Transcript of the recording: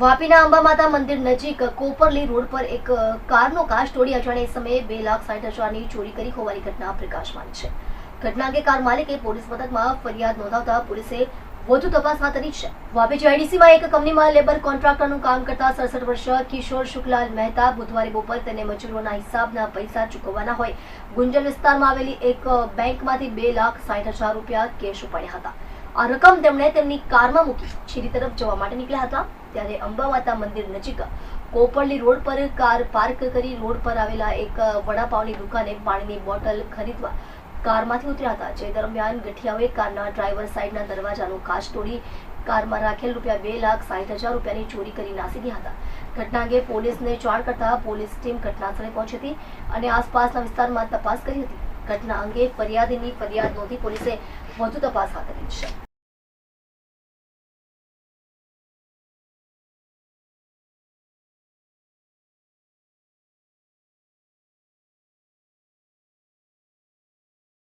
વાપીના અંબા માતા મંદિર નજીક કોપરલી રોડ પર એક કારનો કાચ તોડી અજાણ્યા સમયે બે લાખ સાઠ હજારની ચોરી કરી હોવાની ઘટના પ્રકાશમાં છે. ઘટના અંગે કાર માલિકે પોલીસ મથકમાં ફરિયાદ નોંધાવતા પોલીસે વધુ તપાસ હાથ ધરી છે. વાપી જીઆઈડીસીમાં એક કંપનીમાં લેબર કોન્ટ્રાક્ટરનું કામ કરતા સડસઠ વર્ષ કિશોર શુક્લાલ મહેતા બુધવારે બપોર તેને મજૂરોના હિસાબના પૈસા ચૂકવવાના હોય. ગુંજર વિસ્તારમાં આવેલી એક બેંકમાંથી બે લાખ સાઠ હજાર રૂપિયા કેશ ઉપાડ્યા હતા. આ રકમ તેમણે તેમની કારમાં મૂકી શેરી તરફ જવા માટે નીકળ્યા હતા. ત્યારે અંબા માતા મંદિર નજીક કોપરલી રોડ પર કાર પાર્ક કરી રોડ પર આવેલા એક વડાપાવની દુકાને પાણીની બોટલ ખરીદવા કારમાંથી ઉતર્યા હતા. જે દરમિયાન ગઠિયાઓએ કારના ડ્રાઈવર સાઈડના દરવાજાનું કાચ તોડી કારમાં રાખેલ રૂપિયા બે લાખ સાઠ હજાર રૂપિયાની ચોરી કરી નાસી ગયા હતા. ઘટના અંગે પોલીસને જાણ કરતા પોલીસ ટીમ ઘટનાસ્થળે પહોંચી હતી અને આસપાસના વિસ્તારમાં તપાસ કરી હતી. ઘટના અંગે ફરિયાદીની ફરિયાદ નોંધી પોલીસે વધુ તપાસ હાથ ધરી છે.